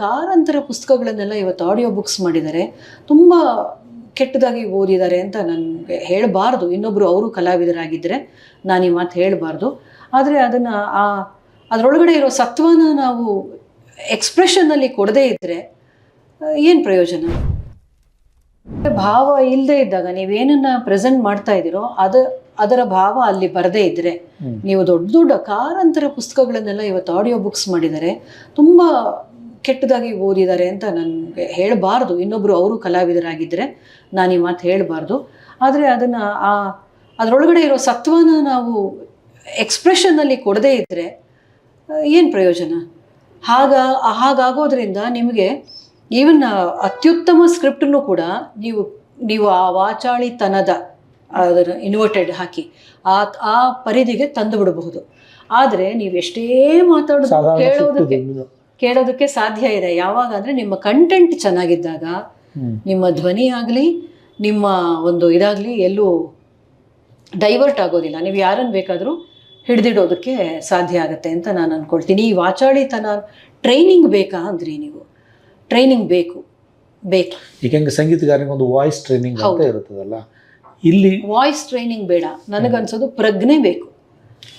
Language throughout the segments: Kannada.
ಕಾರಂತರ ಪುಸ್ತಕಗಳನ್ನೆಲ್ಲ ಇವತ್ತು ಆಡಿಯೋ ಬುಕ್ಸ್ ಮಾಡಿದ್ದಾರೆ. ತುಂಬ ಕೆಟ್ಟದಾಗಿ ಓದಿದ್ದಾರೆ ಅಂತ ನನಗೆ ಹೇಳಬಾರ್ದು. ಇನ್ನೊಬ್ಬರು ಅವರು ಕಲಾವಿದರಾಗಿದ್ದರೆ ನಾನು ಈ ಮಾತು ಹೇಳಬಾರ್ದು. ಆದರೆ ಅದನ್ನು ಆ ಅದರೊಳಗಡೆ ಇರೋ ಸತ್ವನ ನಾವು ಎಕ್ಸ್ಪ್ರೆಷನ್ನಲ್ಲಿ ಕೊಡದೇ ಇದ್ದರೆ ಏನು ಪ್ರಯೋಜನ? ಭಾವ ಇಲ್ಲದೆ ಇದ್ದಾಗ ನೀವೇನನ್ನ ಪ್ರೆಸೆಂಟ್ ಮಾಡ್ತಾ ಇದ್ದೀರೋ ಅದು ಅದರ ಭಾವ ಅಲ್ಲಿ ಬರದೇ ಇದ್ದರೆ ನೀವು ದೊಡ್ಡ ದೊಡ್ಡ ಕಾರಂತರ ಪುಸ್ತಕಗಳನ್ನೆಲ್ಲ ಇವತ್ತು ಆಡಿಯೋ ಬುಕ್ಸ್ ಮಾಡಿದ್ದಾರೆ. ತುಂಬ ಕೆಟ್ಟದಾಗಿ ಓದಿದ್ದಾರೆ ಅಂತ ನನಗೆ ಹೇಳಬಾರ್ದು. ಇನ್ನೊಬ್ಬರು ಅವರು ಕಲಾವಿದರಾಗಿದ್ದರೆ ನಾನು ಈ ಮಾತು ಹೇಳಬಾರ್ದು. ಆದರೆ ಅದನ್ನು ಆ ಅದರೊಳಗಡೆ ಇರೋ ಸತ್ವನ ನಾವು ಎಕ್ಸ್ಪ್ರೆಷನ್ನಲ್ಲಿ ಕೊಡದೇ ಇದ್ದರೆ ಏನು ಪ್ರಯೋಜನ? ಹಾಗ ಹಾಗಾಗೋದ್ರಿಂದ ನಿಮಗೆ ಈವನ್ ಅತ್ಯುತ್ತಮ ಸ್ಕ್ರಿಪ್ಟನ್ನು ಕೂಡ ನೀವು ನೀವು ಆ ವಾಚಾಳಿತನದ ಅದನ್ನು ಇನ್ವರ್ಟೆಡ್ ಹಾಕಿ ಆ ಆ ಪರಿಧಿಗೆ ತಂದು ಬಿಡಬಹುದು. ಆದರೆ ನೀವು ಎಷ್ಟೇ ಮಾತಾಡೋದು ಕೇಳೋದಕ್ಕೆ. ಕೇಳೋದಕ್ಕೆ ಸಾಧ್ಯ ಇದೆ. ಯಾವಾಗ ಅಂದರೆ ನಿಮ್ಮ ಕಂಟೆಂಟ್ ಚೆನ್ನಾಗಿದ್ದಾಗ ನಿಮ್ಮ ಧ್ವನಿ ಆಗಲಿ ನಿಮ್ಮ ಒಂದು ಇದಾಗಲಿ ಎಲ್ಲೂ ಡೈವರ್ಟ್ ಆಗೋದಿಲ್ಲ. ನೀವು ಯಾರನ್ನು ಬೇಕಾದರೂ ಹಿಡಿದಿಡೋದಕ್ಕೆ ಸಾಧ್ಯ ಆಗುತ್ತೆ ಅಂತ ನಾನು ಅಂದ್ಕೊಳ್ತೀನಿ ಈ ವಾಚಾಳಿತನ ಟ್ರೈನಿಂಗ್ ಬೇಕಾ ಅಂದ್ರಿ ನೀವು? ಟ್ರೈನಿಂಗ್ ಬೇಕು. ಬೇಕು. ಈಗ ಹೆಂಗೆ ಸಂಗೀತಗಾರನಿಗೆ ಒಂದು ವಾಯ್ಸ್ ಟ್ರೈನಿಂಗ್ ಅಂತ. ಇರುತ್ತದಲ್ಲ ಇಲ್ಲಿ ವಾಯ್ಸ್ ಟ್ರೈನಿಂಗ್ ಬೇಡ. ನನಗನ್ಸೋದು ಪ್ರಜ್ಞೆ ಬೇಕು.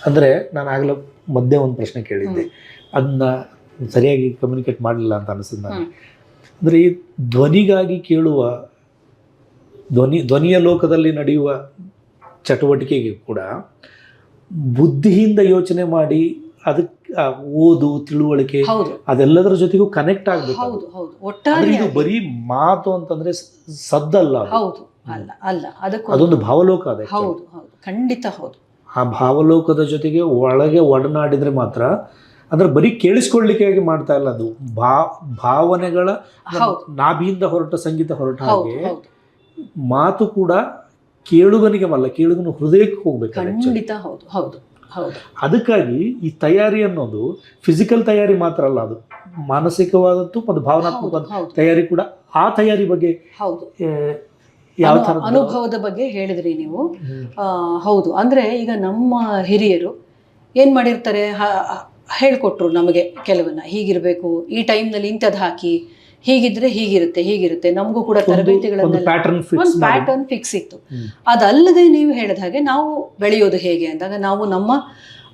ಅಂದರೆ ನಾನು ಆಗಲೇ ಮಧ್ಯೆ ಒಂದು ಪ್ರಶ್ನೆ ಕೇಳಿದ್ದೆ. ಅದನ್ನ ಸರಿಯಾಗಿ ಕಮ್ಯುನಿಕೇಟ್ ಮಾಡಲಿಲ್ಲ ಅಂತ ಅನಿಸ್ತದೆ ನಾನು. ಅಂದರೆ ಈ ಧ್ವನಿಗಾಗಿ ಕೇಳುವ ಧ್ವನಿ ಧ್ವನಿಯ ಲೋಕದಲ್ಲಿ ನಡೆಯುವ ಚಟುವಟಿಕೆಗೆ ಕೂಡ ಬುದ್ಧಿಯಿಂದ ಯೋಚನೆ ಮಾಡಿ ಅದಕ್ಕೆ ಓದು ತಿಳುವಳಿಕೆ ಅದೆಲ್ಲದರ ಜೊತೆಗೂ ಕನೆಕ್ಟ್ ಆಗಬೇಕು ಹೌದು ಹೌದು. ಒಟ್ಟಾರೆ ಇದು ಬರೀ ಮಾತು ಅಂತಂದ್ರೆ ಸದ್ದಲ್ಲ ಹೌದು ಅಲ್ಲ ಅಲ್ಲ. ಅದಕ್ಕೆ ಅದೊಂದು ಭಾವಲೋಕ ಅದೇ ಹೌದು ಹೌದು. ಖಂಡಿತ ಹೌದು. ಆ ಭಾವಲೋಕದ ಜೊತೆಗೆ ಒಳಗೆ ಒಡನಾಡಿದ್ರೆ ಮಾತ್ರ ಅಂದ್ರೆ ಬರೀ ಕೇಳಿಸ್ಕೊಳ್ಳಿಕ್ಕಾಗಿ ಮಾಡ್ತಾ ಇಲ್ಲ ಅದು. ಭಾ ಭಾವನೆಗಳ. ನಾಭಿಯಿಂದ ಹೊರಟ ಸಂಗೀತ ಹೊರಟ ಹಾಗೆ ಮಾತು ಕೂಡ ಕೇಳುಗನಿಗೆ ಅಲ್ಲ ಕೇಳುಗನ ಹೃದಯಕ್ಕೆ ಹೋಗ್ಬೇಕು ಹೌದು ಹೌದು ಹೌದು. ಅದಕ್ಕಾಗಿ ಈ ತಯಾರಿ ಅನ್ನೋದು ಫಿಸಿಕಲ್ ತಯಾರಿ ಮಾತ್ರ ಅಲ್ಲ ಅದು ಮಾನಸಿಕವಾದದ್ದು ಮತ್ತು ಭಾವನಾತ್ಮಕ ತಯಾರಿ ಕೂಡ ಆ ತಯಾರಿ ಬಗ್ಗೆ ಹೌದು. ಯಾವ ಅನುಭವದ ಬಗ್ಗೆ ಹೇಳಿದ್ರಿ ನೀವು. ಹೌದು. ಅಂದ್ರೆ ಈಗ ನಮ್ಮ ಹಿರಿಯರು ಏನ್ ಮಾಡಿರ್ತಾರೆ? ಹೇಳ್ಕೊಟ್ರು ನಮಗೆ ಕೆಲವನ್ನ. ಹೀಗಿರ್ಬೇಕು ಈ ಟೈಮ್ನಲ್ಲಿ ಇಂಥದ್ದು ಹಾಕಿ ಹೀಗಿದ್ರೆ ಹೀಗಿರುತ್ತೆ ಹೀಗಿರುತ್ತೆ. ನಮಗೂ ಕೂಡ ತರಬೇತಿಗಳನ್ನು ಪ್ಯಾಟರ್ನ್ ಫಿಕ್ಸ್ ಒಂದು ಪ್ಯಾಟರ್ನ್ ಫಿಕ್ಸ್ ಇತ್ತು. ಅದಲ್ಲದೆ ನೀವು ಹೇಳಿದ ಹಾಗೆ ನಾವು ಬೆಳೆಯೋದು ಹೇಗೆ ಅಂದಾಗ ನಾವು ನಮ್ಮ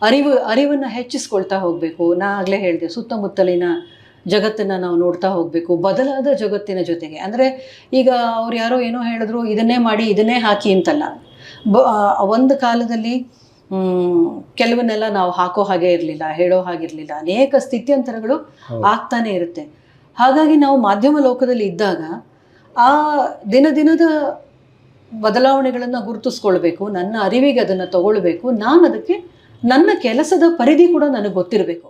ಅರಿವು ಅರಿವನ್ನು ಹೆಚ್ಚಿಸ್ಕೊಳ್ತಾ ಹೋಗಬೇಕು. ನಾ ಆಗಲೇ ಹೇಳಿದೆ ಸುತ್ತಮುತ್ತಲಿನ ಜಗತ್ತನ್ನು ನಾವು ನೋಡ್ತಾ ಹೋಗಬೇಕು. ಬದಲಾದ ಜಗತ್ತಿನ ಜೊತೆಗೆ. ಅಂದರೆ ಈಗ ಅವ್ರು ಯಾರೋ ಏನೋ ಹೇಳಿದ್ರು ಇದನ್ನೇ ಮಾಡಿ ಇದನ್ನೇ ಹಾಕಿ ಅಂತಲ್ಲ. ಬ ಒಂದು ಕಾಲದಲ್ಲಿ ಕೆಲವನ್ನೆಲ್ಲ ನಾವು ಹಾಕೋ ಹಾಗೆ ಇರಲಿಲ್ಲ ಹೇಳೋ ಹಾಗಿರಲಿಲ್ಲ ಅನೇಕ ಸ್ಥಿತ್ಯಂತರಗಳು. ಆಗ್ತಾನೆ ಇರುತ್ತೆ. ಹಾಗಾಗಿ ನಾವು ಮಾಧ್ಯಮ ಲೋಕದಲ್ಲಿ ಇದ್ದಾಗ ಆ ದಿನ ದಿನದ ಬದಲಾವಣೆಗಳನ್ನು ಗುರುತಿಸ್ಕೊಳ್ಬೇಕು ನನ್ನ ಅರಿವಿಗೆ ಅದನ್ನು ತಗೊಳ್ಬೇಕು ನಾನು ಅದಕ್ಕೆ ನನ್ನ ಕೆಲಸದ ಪರಿಧಿ ಕೂಡ ನನಗೆ ಗೊತ್ತಿರಬೇಕು.